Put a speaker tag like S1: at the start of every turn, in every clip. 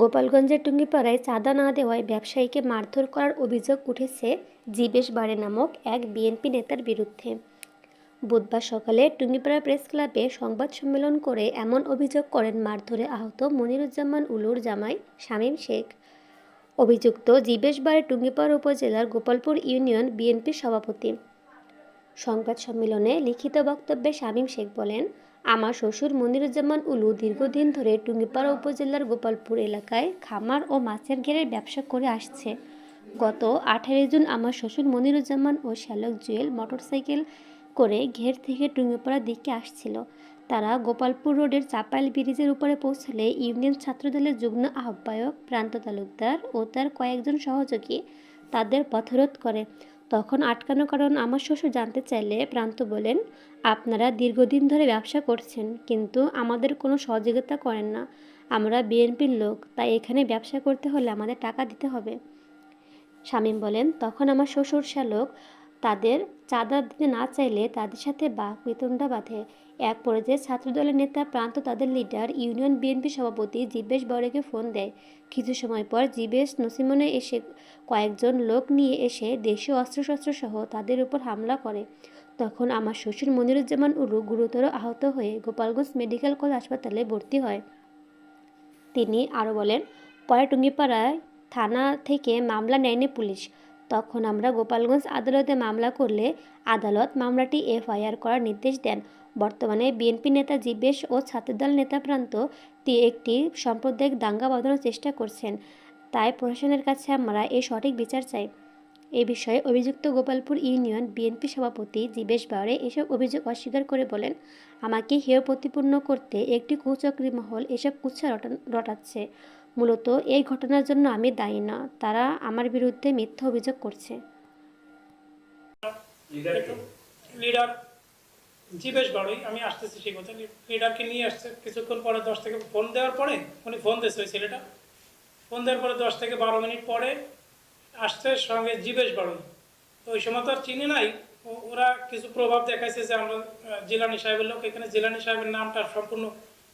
S1: গোপালগঞ্জের টুঙ্গিপাড়ায় চাঁদা না দেওয়ায় ব্যবসায়ীকে মারধর করার অভিযোগ উঠেছে জীবেশ বাড়ে নামক এক বিএনপি নেতার বিরুদ্ধে। বুধবার সকালে টুঙ্গিপাড়া প্রেস ক্লাবে সংবাদ সম্মেলন করে এমন অভিযোগ করেন মারধরে আহত মনিরুজ্জামান উলুর জামাই শামীম শেখ। অভিযুক্ত জীবেশ বাড়ে টুঙ্গিপাড়া উপজেলার গোপালপুর ইউনিয়ন বিএনপির সভাপতি। সংবাদ সম্মেলনে লিখিত বক্তব্যে শামীম শেখ বলেন আমার শ্বশুর মনিরুজ্জামান উলু দীর্ঘদিন ধরে টুঙ্গিপাড়া উপজেলার গোপালপুর এলাকায় খামার ও মাছের ঘেরের ব্যবসা করে আসছে। গত আঠারোই জুন আমার শ্বশুর মনিরুজ্জামান ও শ্যালক জুয়েল মোটরসাইকেল করে ঘের থেকে টুঙ্গিপাড়ার দিকে আসছিল। তারা গোপালপুর রোডের চাপাইল ব্রিজের উপরে পৌঁছলে ইউনিয়ন ছাত্রদলের যুগ্ম আহ্বায়ক, প্রান্ত তালুকদার ও তার কয়েকজন সহযোগী তাদের পথরোধ করে। তখন আটকানো কারণ আমার শ্বশুর জানতে চাইলে প্রান্ত বলেন, আপনারা দীর্ঘদিন ধরে ব্যবসা করছেন, কিন্তু আমাদের কোনো সহযোগিতা করেন না। আমরা বিএনপির লোক, তাই এখানে ব্যবসা করতে হলে আমাদের টাকা দিতে হবে। শামীম বলেন, তখন আমার শ্বশুর শ্যালক তাদের চাঁদা দিতে না চাইলে তাদের সাথে বাঘ বিতণ্ডা বাঁধে। এক পর্যায়ে ছাত্রদলের নেতা প্রান্ত তাদের লিডার ইউনিয়ন বিএনপি সভাপতি জিবেশ বড়েকে ফোন দেয়। কিছু সময় পর জীবেশ নসিমনে এসে কয়েকজন লোক নিয়ে এসে দেশীয় অস্ত্রশস্ত্র সহ তাদের উপর হামলা করে। তখন আমার শ্বশুর মনিরুজ্জামান উরু গুরুতর আহত হয়ে গোপালগঞ্জ মেডিকেল কলেজ হাসপাতালে ভর্তি হয়। তিনি আরও বলেন, পরে টুঙ্গিপাড়ায় থানা থেকে মামলা নেয়নি পুলিশ। তখন আমরা গোপালগঞ্জ আদালতে মামলা করলে আদালত মামলাটি এফআইআর করার নির্দেশ দেন। বর্তমানে বিএনপি নেতা জীবেশ ও ছাত্রদল নেতা প্রান্ত একটি সাম্প্রদায়িক দাঙ্গা বাঁধানোর চেষ্টা করছেন। তাই প্রশাসনের কাছে আমরা এই সঠিক বিচার চাই। এ বিষয়ে অভিযুক্ত গোপালপুর ইউনিয়ন বিএনপি সভাপতি জীবেশ বাউরে এসব অভিযোগ অস্বীকার করে বলেন, আমাকে হেয় প্রতিপূর্ণ করতে একটি কুচক্রী মহল এসব কুচ্ছা রটাচ্ছে। মূলত এই ঘটনার জন্য আমি দায়ী না তারা আমার বিরুদ্ধে মিথ্যা অভিযোগ করছে।
S2: লিডার জীবেশ বাড়ই আমি আসতেছি সেই কথা। লিডারকে নিয়ে আসছে কিছুক্ষণ পরে দশ থেকে ফোন দেওয়ার পরে উনি ফোন দিয়েছে ওই ছেলেটা। ফোন দেওয়ার পরে দশ থেকে বারো মিনিট পরে আসছে সঙ্গে জীবেশ বাড়ই তো ওই সময় তো আর চিনি নাই ওরা কিছু প্রভাব দেখাইছে যে আমরা জিলানি সাহেবের লোক এখানে জিলানি সাহেবের নামটা সম্পূর্ণ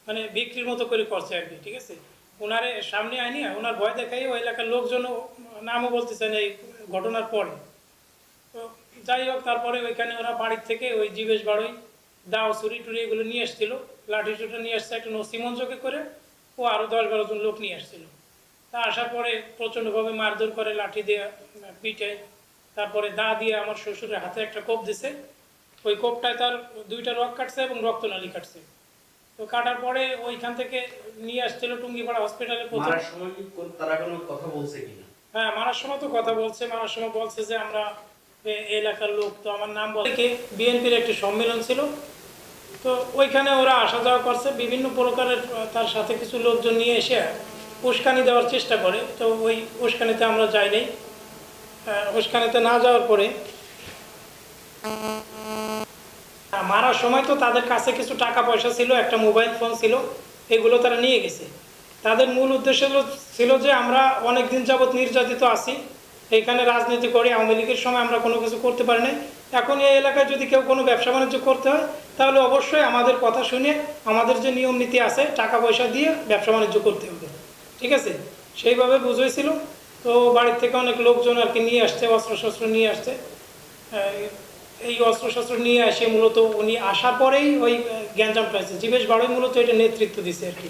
S2: মানে বিক্রির মতো করে করছে আর কি ঠিক আছে? ওনারে সামনে আইনি ওনার ভয় দেখাই ওই এলাকার লোকজনও নামও বলতেছেন এই ঘটনার পরে। তো যাই হোক, তারপরে ওইখানে ওরা বাড়ির থেকে ওই জীবেশ বাড়ই দাও, ছুরি টুরি এগুলো নিয়ে এসেছিল লাঠি চুটা নিয়ে আসছে একটা নসিমঞ্চকে করে, ও আরও দশ বারো জন লোক নিয়ে আসছিল। তা আসার পরে প্রচণ্ডভাবে মারধর করে, লাঠি দিয়ে পিঠে তারপরে দা দিয়ে আমার শ্বশুরের হাতে একটা কোপ দিছে। ওই কোপটায় তার দুইটা রক কাটছে এবং রক্তনালী কাটছে। তো কাটার পরে ওইখান থেকে নিয়ে আসছিল টুঙ্গিপাড়া হসপিটালে
S3: মারার সময় কি তারা কোনো কথা বলছে কিনা?
S2: হ্যাঁ মারার সময় তো কথা বলছে। মারার সময় বলছে যে আমরা এলাকার লোক তো আমার নাম বলে বিএনপির একটি সম্মেলন ছিল। তো ওইখানে ওরা আসা যাওয়া করছে। বিভিন্ন প্রকারের তার সাথে কিছু লোকজন নিয়ে এসে উস্কানি দেওয়ার চেষ্টা করে। তো ওই উস্কানিতে আমরা যাই নাই। উস্কানিতে না যাওয়ার পরে মারার সময় তো তাদের কাছে কিছু টাকা পয়সা ছিল, একটা মোবাইল ফোন ছিল, এগুলো তারা নিয়ে গেছে। তাদের মূল উদ্দেশ্য ছিল যে আমরা অনেক দিন যাবৎ নির্যাতিত আছি, এখানে রাজনীতি করে, আওয়ামী লীগের সময় আমরা কোনো কিছু করতে পারি নাই। এখন এই এলাকায় যদি কেউ কোনো ব্যবসা বাণিজ্য করতে হয়, তাহলে অবশ্যই আমাদের কথা শুনে আমাদের যে নিয়ম নীতি আছে, টাকা পয়সা দিয়ে ব্যবসা বাণিজ্য করতে হবে। ঠিক আছে? সেইভাবে বুঝেছিল। তো বাড়ির থেকে অনেক লোকজন আর কি নিয়ে আসছে অস্ত্র শস্ত্র নিয়ে আসছে। এই অস্ত্রশস্ত্র নিয়ে আসে মূলত উনি আসার পরেই ওই গ্যাঞ্জামটা হয়েছে জীবেশ বাড়ি মূলত এটা নেতৃত্ব দিছে আর কি।